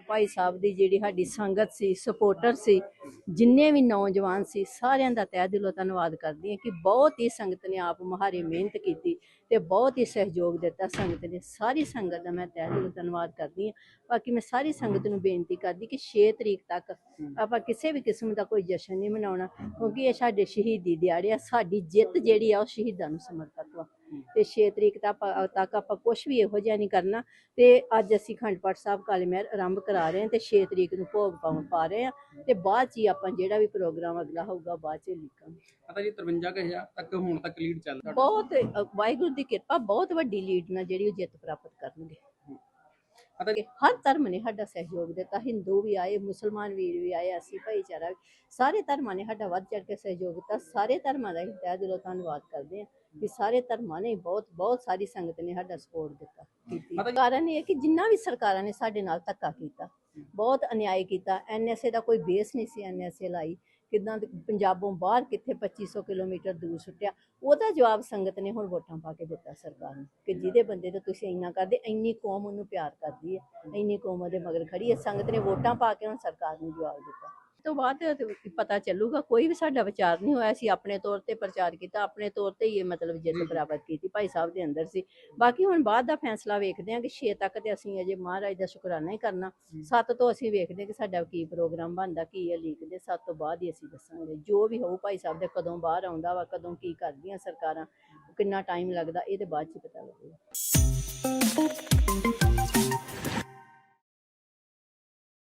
ਭਾਈ ਸਾਹਿਬ ਦੀ ਜਿਹੜੀ ਸਾਡੀ ਸੰਗਤ ਸੀ ਸਪੋਰਟਰ ਸੀ, ਜਿੰਨੇ ਵੀ ਨੌਜਵਾਨ ਸੀ, ਸਾਰਿਆਂ ਦਾ ਤਹਿ ਦਿਲੋਂ ਧੰਨਵਾਦ ਕਰਦੀ ਹਾਂ ਕਿ ਬਹੁਤ ਹੀ ਸੰਗਤ ਨੇ ਆਪ ਮੁਹਾਰੀ ਮਿਹਨਤ ਕੀਤੀ ਤੇ ਬਹੁਤ ਹੀ ਸਹਿਯੋਗ ਦਿੱਤਾ ਸੰਗਤ ਨੇ। ਸਾਰੀ ਸੰਗਤ ਦਾ ਮੈਂ ਤਹਿ ਦਿਲੋਂ ਧੰਨਵਾਦ ਕਰਦੀ ਹਾਂ। ਬਾਕੀ ਮੈਂ ਸਾਰੀ ਸੰਗਤ ਨੂੰ ਬੇਨਤੀ ਕਰਦੀ ਕਿ 6 ਤਰੀਕ ਤੱਕ ਆਪਾਂ ਕਿਸੇ ਵੀ ਕਿਸਮ ਦਾ ਕੋਈ ਜਸ਼ਨ ਨਹੀਂ ਮਨਾਉਣਾ, ਕਿਉਂਕਿ ਇਹ ਸਾਡੇ ਸ਼ਹੀਦੀ ਦਿਹਾੜੇ ਆ, ਸਾਡੀ ਜਿੱਤ ਜਿਹੜੀ ਆ ਉਹ ਸ਼ਹੀਦਾਂ ਨੂੰ ਸਮਰਪਿਤ ਵਾ ਤੇ 6 ਤਰੀਕ ਤੱਕ ਆਪਾਂ ਕੁਝ ਵੀ ਇਹੋ ਜਿਹਾ ਨਹੀਂ ਕਰਨਾ। ਤੇ ਅੱਜ ਅਸੀਂ ਖੰਡ ਪਾਠ ਸਾਹਿਬ ਕਾਲੀ ਮਹਿਰ ਆਰੰਭ ਕਰਾ ਰਹੇ ਹਾਂ ਤੇ 6 ਤਰੀਕ ਨੂੰ ਭੋਗ ਪਾਉਣ ਪਾ ਰਹੇ ਹਾਂ ਤੇ ਬਾਅਦ ਚ ਹੀ ਆਪਾਂ ਜਿਹੜਾ ਵੀ ਪ੍ਰੋਗਰਾਮ ਅਗਲਾ ਹੋਊਗਾ ਬਾਅਦ ਚ ਲਿਖਾਂਗੇ। ਪਤਾ ਜੀ 53000 ਤੱਕ ਹੁਣ ਤੱਕ ਲੀਡ ਚੱਲ ਰਿਹਾ। ਬਹੁਤ ਵਾਹਿਗੁਰੂ ਦੀ ਕਿਰਪਾ ਬਹੁਤ ਵੱਡੀ ਲੀਡ ਨਾਲ ਜਿਹੜੀ ਉਹ ਜਿੱਤ ਪ੍ਰਾਪਤ ਕਰਨਗੇ। ਹਰ ਧਰਮ ਨੇ ਸਾਡਾ ਸਹਿਯੋਗ ਦਿੱਤਾ, ਹਿੰਦੂ ਵੀ ਆਏ, ਮੁਸਲਮਾਨ ਵੀਰ ਵੀ ਆਏ, ਅਸੀਂ ਭਾਈਚਾਰਾ ਵੀ, ਸਾਰੇ ਧਰਮਾਂ ਨੇ ਸਾਡਾ ਵੱਧ ਚੜ ਕੇ ਸਹਿਯੋਗ ਦਿੱਤਾ, ਸਾਰੇ ਧਰਮਾਂ ਦਾ ਹੀ ਤਹਿ ਦਿਲੋਂ ਧੰਨਵਾਦ ਕਰਦੇ ਹਾਂ ਕਿ ਸਾਰੇ ਧਰਮਾਂ ਨੇ ਬਹੁਤ ਬਹੁਤ ਸਾਰੀ ਸੰਗਤ ਨੇ ਸਾਡਾ ਸਪੋਰਟ ਦਿੱਤਾ। ਕੀਤੀ। ਕਾਰਨ ਇਹ ਹੈ ਕਿ ਜਿੰਨਾ ਵੀ ਸਰਕਾਰਾਂ ਨੇ ਸਾਡੇ ਨਾਲ ਧੱਕਾ ਕੀਤਾ ਬਹੁਤ ਅਨਿਆਏ ਕੀਤਾ। ਐਨਐਸਏ ਦਾ ਕੋਈ ਬੇਸ ਨਹੀਂ ਸੀ ਐਨਐਸਏ ਲਾਈ। ਕਿਦਾਂ ਪੰਜਾਬੋਂ ਬਾਹਰ ਕਿੱਥੇ 2500 ਕਿਲੋਮੀਟਰ ਦੂਰ ਸੁੱਟਿਆ ਉਹਦਾ ਜਵਾਬ ਸੰਗਤ ਨੇ ਹੁਣ ਵੋਟਾਂ ਪਾ ਕੇ ਦਿੱਤਾ ਸਰਕਾਰ ਨੂੰ ਕਿ ਜਿਹਦੇ ਬੰਦੇ ਤੋਂ ਤੁਸੀਂ ਇੰਨਾ ਕਰਦੇ ਇੰਨੀ ਕੌਮ ਉਹਨੂੰ ਪਿਆਰ ਕਰਦੀ ਹੈ ਇੰਨੀ ਕੌਮ ਉਹਦੇ ਮਗਰ ਖੜੀ ਹੈ। ਸੰਗਤ ਨੇ ਵੋਟਾਂ ਪਾ ਕੇ ਹੁਣ ਸਰਕਾਰ ਨੂੰ ਜਵਾਬ ਦਿੱਤਾ। ਤੋਂ ਬਾਅਦ ਪਤਾ ਚੱਲੂਗਾ ਕੋਈ ਵੀ ਸਾਡਾ ਵਿਚਾਰ ਨਹੀਂ ਹੋਇਆ ਸੀ ਆਪਣੇ ਤੌਰ ਤੇ ਪ੍ਰਚਾਰ ਕੀਤਾ ਆਪਣੇ ਤੌਰ ਤੇ ਹੀ ਇਹ ਮਤਲਬ ਜਿੱਤ ਪ੍ਰਾਪਤ ਕੀਤੀ ਭਾਈ ਸਾਹਿਬ ਦੇ ਅੰਦਰ ਸੀ। ਬਾਕੀ ਹੁਣ ਬਾਅਦ ਦਾ ਫੈਸਲਾ ਵੇਖਦੇ ਹਾਂ ਕਿ 6 ਤੱਕ ਤੇ ਅਸੀਂ ਅਜੇ ਮਹਾਰਾਜ ਦਾ ਸ਼ੁਕਰਾਨਾ ਹੀ ਕਰਨਾ। 7 ਤੋਂ ਅਸੀਂ ਵੇਖਦੇ ਹਾਂ ਕਿ ਸਾਡਾ ਕੀ ਪ੍ਰੋਗਰਾਮ ਬਣਦਾ ਕੀ ਹੈ ਲੀਕ ਦੇ 7 ਤੋਂ ਬਾਅਦ ਹੀ ਅਸੀਂ ਦੱਸਾਂਗੇ। ਜੋ ਵੀ ਹੋਊ ਭਾਈ ਸਾਹਿਬ ਦੇ ਕਦੋਂ ਬਾਹਰ ਆਉਂਦਾ ਵਾ ਕਦੋਂ ਕੀ ਕਰਦੀਆਂ ਸਰਕਾਰਾਂ ਕਿੰਨਾ ਟਾਈਮ ਲੱਗਦਾ ਇਹ ਤੇ ਬਾਅਦ ਚ ਪਤਾ ਲੱਗੇਗਾ।